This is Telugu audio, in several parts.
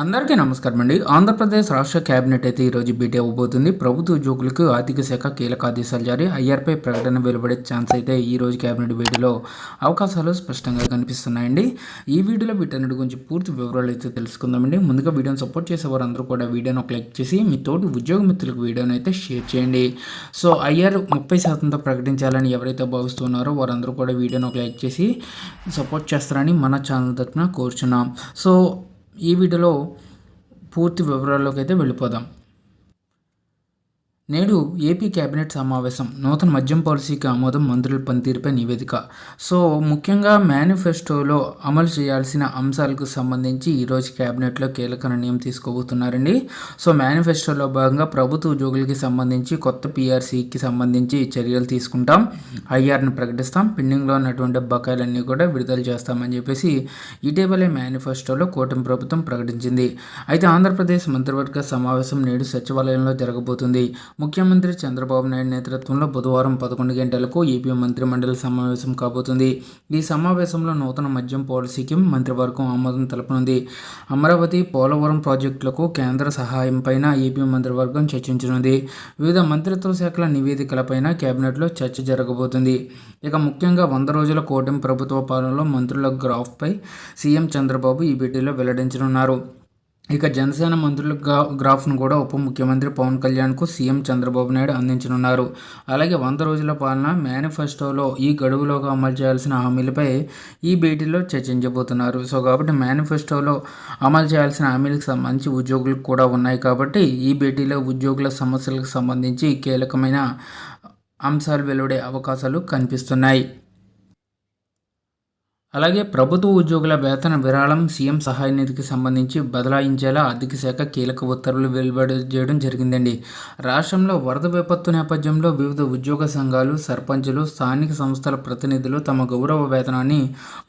అందరికీ నమస్కారం అండి. ఆంధ్రప్రదేశ్ రాష్ట్ర కేబినెట్ అయితే ఈరోజు భేటీ అవ్వబోతుంది. ప్రభుత్వ ఉద్యోగులకు ఆర్థిక శాఖ కీలక ఆదేశాలు జారీ. ఐఆర్పై ప్రకటన వెలువడే ఛాన్స్ అయితే ఈ రోజు కేబినెట్ భేటీలో అవకాశాలు స్పష్టంగా కనిపిస్తున్నాయండి. ఈ వీడియోలో వీటన్నిటి గురించి పూర్తి వివరాలు అయితే తెలుసుకుందామండి. ముందుగా వీడియోని సపోర్ట్ చేసే వారందరూ కూడా వీడియోని ఒక లైక్ చేసి మీ తోటి ఉద్యోగ మిత్రులకు వీడియోని అయితే షేర్ చేయండి. సో ఐఆర్ ముప్పై శాతంతో ప్రకటించాలని ఎవరైతే భావిస్తున్నారో వారందరూ కూడా వీడియోని ఒక లైక్ చేసి సపోర్ట్ చేస్తారని మన ఛానల్ తరఫున కోరుచున్నాం. సో ఈ వీడియోలో పూర్తి వివరాల్లోకి అయితే వెళ్ళిపోదాం. నేడు ఏపీ కేబినెట్ సమావేశం. నూతన మద్యం పాలసీకి ఆమోదం మంత్రుల పనితీరుపై నివేదిక. సో ముఖ్యంగా మేనిఫెస్టోలో అమలు చేయాల్సిన అంశాలకు సంబంధించి ఈరోజు కేబినెట్లో కీలక నిర్ణయం తీసుకోబోతున్నారండి. సో మేనిఫెస్టోలో భాగంగా ప్రభుత్వ ఉద్యోగులకి సంబంధించి కొత్త పీఆర్సీకి సంబంధించి చర్యలు తీసుకుంటాం. ఐఆర్ని ప్రకటిస్తాం. పెండింగ్లో ఉన్నటువంటి బకాయిలన్నీ కూడా విడుదల చేస్తామని చెప్పేసి ఇటీవలే మేనిఫెస్టోలో కూటమి ప్రభుత్వం ప్రకటించింది. అయితే ఆంధ్రప్రదేశ్ మంత్రివర్గ సమావేశం నేడు సచివాలయంలో జరగబోతుంది. ముఖ్యమంత్రి చంద్రబాబు నాయుడు నేతృత్వంలో బుధవారం పదకొండు గంటలకు ఏపీ మంత్రి మండలి సమావేశం కాబోతుంది. ఈ సమావేశంలో నూతన మద్యం పాలసీకి మంత్రివర్గం ఆమోదం తెలపనుంది. అమరావతి పోలవరం ప్రాజెక్టులకు కేంద్ర సహాయంపైన ఏపీ మంత్రివర్గం చర్చించనుంది. వివిధ మంత్రిత్వ శాఖల నివేదికలపైన కేబినెట్లో చర్చ జరగబోతుంది. ఇక ముఖ్యంగా వంద రోజుల కూటమి ప్రభుత్వ పాలనలో మంత్రుల గ్రాఫ్పై సీఎం చంద్రబాబు ఈ భేటీలో వెల్లడించనున్నారు. ఇక జనసేన మంత్రుల గ్రాఫ్ను కూడా ఉప ముఖ్యమంత్రి పవన్ కళ్యాణ్కు సీఎం చంద్రబాబు నాయుడు అందించనున్నారు. అలాగే వంద రోజుల పాలన మేనిఫెస్టోలో ఈ గడువులోగా అమలు చేయాల్సిన హామీలపై ఈ భేటీలో చర్చించబోతున్నారు. సో కాబట్టి మేనిఫెస్టోలో అమలు చేయాల్సిన హామీలకు సంబంధించి ఉద్యోగులకు కూడా ఉన్నాయి కాబట్టి ఈ భేటీలో ఉద్యోగుల సమస్యలకు సంబంధించి కీలకమైన అంశాలు వెలువడే అవకాశాలు కనిపిస్తున్నాయి. అలాగే ప్రభుత్వ ఉద్యోగుల వేతన విరాళం సీఎం సహాయ నిధికి సంబంధించి బదలాయించేలా ఆర్థిక శాఖ కీలక ఉత్తర్వులు వెలువడి చేయడం జరిగిందండి. రాష్ట్రంలో వరద విపత్తు నేపథ్యంలో వివిధ ఉద్యోగ సంఘాలు సర్పంచులు స్థానిక సంస్థల ప్రతినిధులు తమ గౌరవ వేతనాన్ని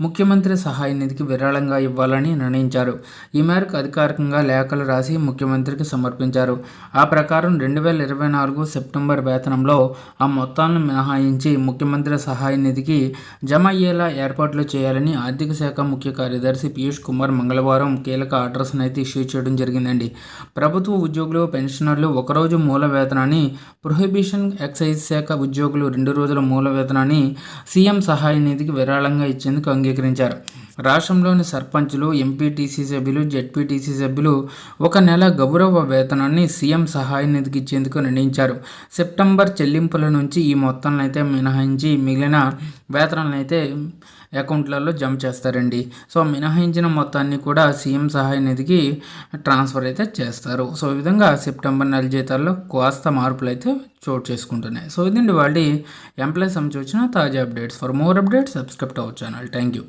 ముఖ్యమంత్రి సహాయ నిధికి విరాళంగా ఇవ్వాలని నిర్ణయించారు. ఈ మేరకు అధికారికంగా లేఖలు రాసి ముఖ్యమంత్రికి సమర్పించారు. ఆ ప్రకారం రెండు వేల ఇరవై నాలుగు సెప్టెంబర్ వేతనంలో ఆ మొత్తాలను మినహాయించి ముఖ్యమంత్రి సహాయ నిధికి జమ అయ్యేలా ఏర్పాట్లు చేయాలి చేయాలని ఆర్థిక శాఖ ముఖ్య కార్యదర్శి పీయూష్ కుమార్ మంగళవారం కీలక ఆర్డర్స్ను అయితే ఇష్యూ చేయడం జరిగిందండి. ప్రభుత్వ ఉద్యోగులు పెన్షనర్లు ఒకరోజు మూల వేతనాన్ని ప్రొహిబిషన్ ఎక్సైజ్ శాఖ ఉద్యోగులు రెండు రోజుల మూల వేతనాన్ని సీఎం సహాయ నిధికి విరాళంగా ఇచ్చేందుకు అంగీకరించారు. రాష్ట్రంలోని సర్పంచులు ఎంపీటీసీ సభ్యులు జెడ్పీటీసీ సభ్యులు ఒక నెల గౌరవ వేతనాన్ని సీఎం సహాయ నిధికి ఇచ్చేందుకు నిర్ణయించారు. సెప్టెంబర్ చెల్లింపుల నుంచి ఈ మొత్తాలను అయితే మినహాయించి మిగిలిన వేతనాలను అయితే అకౌంట్లలో జమ చేస్తారండి. సో మినహాయించిన మొత్తాన్ని కూడా సీఎం సహాయ నిధికి ట్రాన్స్ఫర్ అయితే చేస్తారు. సో ఈ విధంగా సెప్టెంబర్ నెల జీతాల్లో కాస్త మార్పులు అయితే చోటు చేసుకుంటున్నాయి. సో ఇదండి వాళ్ళు ఎంప్లాయీస్ సంబంధించిన తాజా updates. For more updates subscribe our channel. Thank you